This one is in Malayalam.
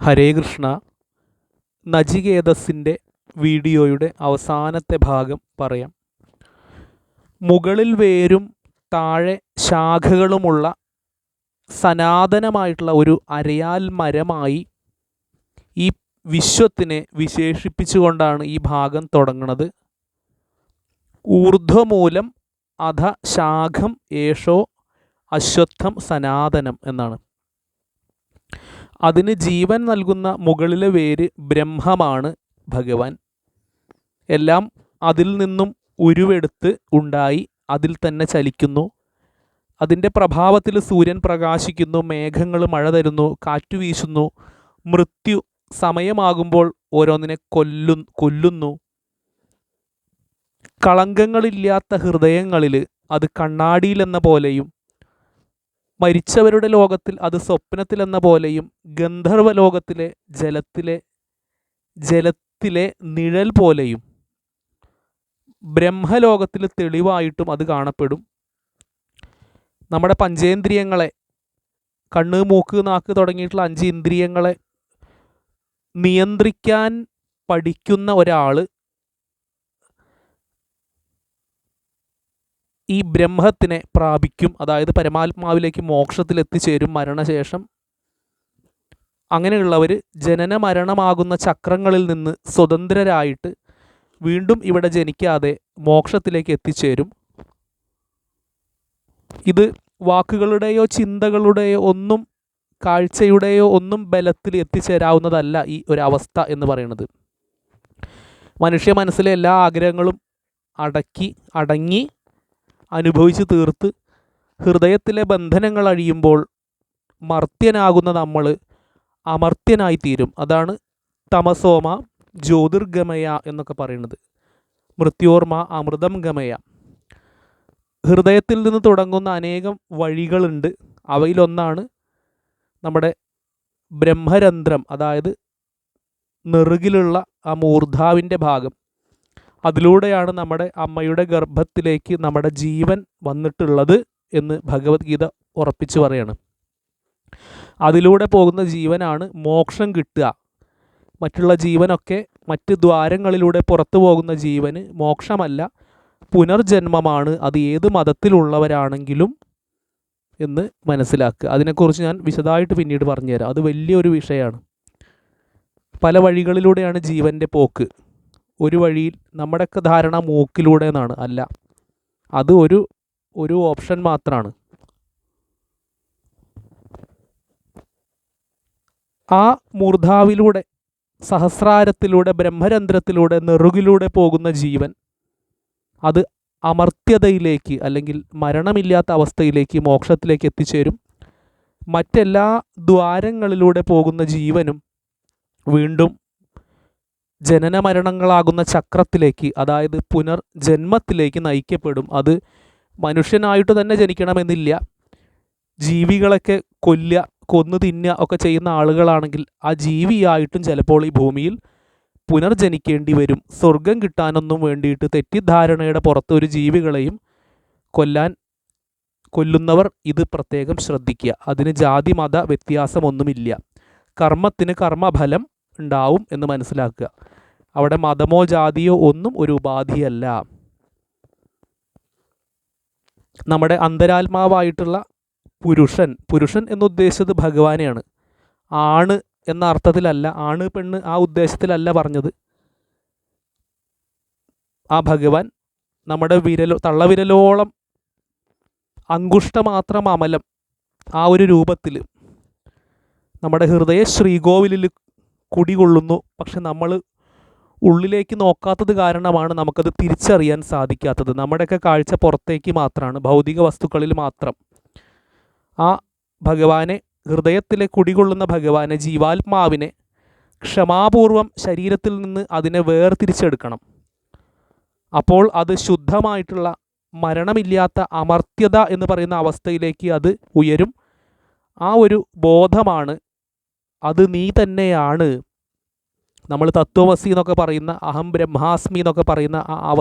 ഹരേ കൃഷ്ണ നചികേതസിന്റെ വീഡിയോയുടെ അവസാനത്തെ ഭാഗം പറയാം. മുകളിൽ വേരും താഴെ ശാഖകളുമുള്ള സനാതനമായിട്ടുള്ള ഒരു അരയാൽ മരമായി ഈ വിശ്വത്തിനെ വിശേഷിപ്പിച്ചുകൊണ്ടാണ് ഈ ഭാഗം തുടങ്ങുന്നത് ഊർധ്വമൂലം അധ ശാഖം ഏഷോ അശ്വത്ഥം സനാതനം എന്നാണ്. അതിന് ജീവൻ നൽകുന്ന മുകളിലെ വേര് ബ്രഹ്മമാണ് ഭഗവാൻ. എല്ലാം അതിൽ നിന്നും ഉരുവെടുത്ത് ഉണ്ടായി അതിൽ തന്നെ ചലിക്കുന്നു. അതിന്റെ പ്രഭാവത്തിൽ സൂര്യൻ പ്രകാശിക്കുന്നു മേഘങ്ങൾ മഴ തരുന്നു കാറ്റു വീശുന്നു മൃത്യു സമയമാകുമ്പോൾ ഓരോന്നിനെ കൊല്ലു കൊല്ലുന്നു. കളങ്കങ്ങളില്ലാത്ത ഹൃദയങ്ങളിൽ അത് കണ്ണാടിയിലെന്ന പോലെയും മരിച്ചവരുടെ ലോകത്തിൽ അത് സ്വപ്നത്തിലെന്ന പോലെയും ഗന്ധർവ ലോകത്തിലെ ജലത്തിലെ ജലത്തിലെ നിഴൽ പോലെയും ബ്രഹ്മലോകത്തിൽ തെളിവായിട്ടും അത് കാണപ്പെടും. നമ്മുടെ പഞ്ചേന്ദ്രിയങ്ങളെ കണ്ണ് മൂക്ക് നാക്ക് തുടങ്ങിയിട്ടുള്ള അഞ്ച് ഇന്ദ്രിയങ്ങളെ നിയന്ത്രിക്കാൻ പഠിക്കുന്ന ഒരാൾ ഈ ബ്രഹ്മത്തിനെ പ്രാപിക്കും. അതായത് പരമാത്മാവിലേക്ക് മോക്ഷത്തിൽ എത്തിച്ചേരും മരണശേഷം. അങ്ങനെയുള്ളവർ ജനന മരണമാകുന്ന ചക്രങ്ങളിൽ നിന്ന് സ്വതന്ത്രരായിട്ട് വീണ്ടും ഇവിടെ ജനിക്കാതെ മോക്ഷത്തിലേക്ക് എത്തിച്ചേരും. ഇത് വാക്കുകളുടെയോ ചിന്തകളുടെയോ ഒന്നും കാഴ്ചയുടെയോ ഒന്നും ബലത്തിൽ എത്തിച്ചേരാവുന്നതല്ല ഈ ഒരു അവസ്ഥ എന്ന് പറയുന്നത്. മനുഷ്യ മനസ്സിലെ എല്ലാ ആഗ്രഹങ്ങളും അടക്കി അടങ്ങി അനുഭവിച്ച് തീർത്ത് ഹൃദയത്തിലെ ബന്ധനങ്ങൾ അഴിയുമ്പോൾ മർത്യനാകുന്ന നമ്മൾ അമർത്യനായിത്തീരും. അതാണ് തമസോമ ജ്യോതിർഗമയ എന്നൊക്കെ പറയുന്നത്. മൃത്യോർമ അമൃതം ഗമയ. ഹൃദയത്തിൽ നിന്ന് തുടങ്ങുന്ന അനേകം വഴികളുണ്ട്. അവയിലൊന്നാണ് നമ്മുടെ ബ്രഹ്മരന്ധ്രം അതായത് നെറുകിലുള്ള ആ മൂർധാവിന്റെ ഭാഗം. അതിലൂടെയാണ് നമ്മുടെ അമ്മയുടെ ഗർഭത്തിലേക്ക് നമ്മുടെ ജീവൻ വന്നിട്ടുള്ളത് എന്ന് ഭഗവത്ഗീത ഉറപ്പിച്ചു പറയാണ്. അതിലൂടെ പോകുന്ന ജീവനാണ് മോക്ഷം കിട്ടുക. മറ്റുള്ള ജീവനൊക്കെ മറ്റ് ദ്വാരങ്ങളിലൂടെ പുറത്തു പോകുന്ന ജീവന് മോക്ഷമല്ല പുനർജന്മമാണ്. അത് ഏത് മതത്തിലുള്ളവരാണെങ്കിലും എന്ന് മനസ്സിലാക്കുക. അതിനെക്കുറിച്ച് ഞാൻ വിശദമായിട്ട് പിന്നീട് പറഞ്ഞുതരാം. അത് വലിയൊരു വിഷയമാണ്. പല വഴികളിലൂടെയാണ് ജീവന്റെ പോക്ക്. ഒരു വഴിയിൽ നമ്മുടെയൊക്കെ ധാരണ മൂക്കിലൂടെ എന്നാണ് അല്ല. അത് ഒരു ഒരു ഓപ്ഷൻ മാത്രമാണ് ആ മൂർധാവിലൂടെ സഹസ്രാരത്തിലൂടെ ബ്രഹ്മരന്ധ്രത്തിലൂടെ നെറുകിലൂടെ പോകുന്ന ജീവൻ അത് അമർത്യതയിലേക്ക് അല്ലെങ്കിൽ മരണമില്ലാത്ത അവസ്ഥയിലേക്ക് മോക്ഷത്തിലേക്ക് എത്തിച്ചേരും. മറ്റെല്ലാ ദ്വാരങ്ങളിലൂടെ പോകുന്ന ജീവനും വീണ്ടും ജനന മരണങ്ങളാകുന്ന ചക്രത്തിലേക്ക് അതായത് പുനർജന്മത്തിലേക്ക് നയിക്കപ്പെടും. അത് മനുഷ്യനായിട്ട് തന്നെ ജനിക്കണമെന്നില്ല. ജീവികളൊക്കെ കൊല്ലുക കൊന്നു തിന്നുക ഒക്കെ ചെയ്യുന്ന ആളുകളാണെങ്കിൽ ആ ജീവിയായിട്ടും ചിലപ്പോൾ ഈ ഭൂമിയിൽ പുനർജനിക്കേണ്ടി വരും. സ്വർഗം കിട്ടാനൊന്നും വേണ്ടിയിട്ട് തെറ്റിദ്ധാരണയുടെ പുറത്ത് ഒരു ജീവികളെയും കൊല്ലാൻ കൊല്ലുന്നവർ ഇത് പ്രത്യേകം ശ്രദ്ധിക്കുക. അതിന് ജാതി മത വ്യത്യാസമൊന്നുമില്ല. കർമ്മത്തിന് കർമ്മഫലം ഉണ്ടാവും എന്ന് മനസ്സിലാക്കുക. അവിടെ മതമോ ജാതിയോ ഒന്നും ഒരു ഉപാധിയല്ല. നമ്മുടെ അന്തരാത്മാവായിട്ടുള്ള പുരുഷൻ പുരുഷൻ എന്നുദ്ദേശിച്ചത് ഭഗവാനെയാണ്. ആണ് എന്ന അർത്ഥത്തിലല്ല ആണ് പെണ്ണ് ആ ഉദ്ദേശത്തിലല്ല പറഞ്ഞത്. ആ ഭഗവാൻ നമ്മുടെ വിരലോ തള്ളവിരലോളം അങ്കുഷ്ടമാത്രം അമലം ആ ഒരു രൂപത്തിൽ നമ്മുടെ ഹൃദയ ശ്രീകോവിലിൽ കുടികൊള്ളുന്നു. പക്ഷെ നമ്മൾ ഉള്ളിലേക്ക് നോക്കാത്തത് കാരണമാണ് നമുക്കത് തിരിച്ചറിയാൻ സാധിക്കാത്തത്. നമ്മുടെയൊക്കെ കാഴ്ച പുറത്തേക്ക് മാത്രമാണ് ഭൗതിക വസ്തുക്കളിൽ മാത്രം. ആ ഭഗവാനെ ഹൃദയത്തിലെ കുടികൊള്ളുന്ന ഭഗവാനെ ജീവാത്മാവിനെ ക്ഷമാപൂർവം ശരീരത്തിൽ നിന്ന് അതിനെ വേർതിരിച്ചെടുക്കണം. അപ്പോൾ അത് ശുദ്ധമായിട്ടുള്ള മരണമില്ലാത്ത അമർത്യത എന്ന് പറയുന്ന അവസ്ഥയിലേക്ക് അത് ഉയരും. ആ ഒരു ബോധമാണ് അത് നീ തന്നെയാണ്. നമ്മൾ തത്വമസി എന്നൊക്കെ പറയുന്ന അഹം ബ്രഹ്മാസ്മി എന്നൊക്കെ പറയുന്ന ആ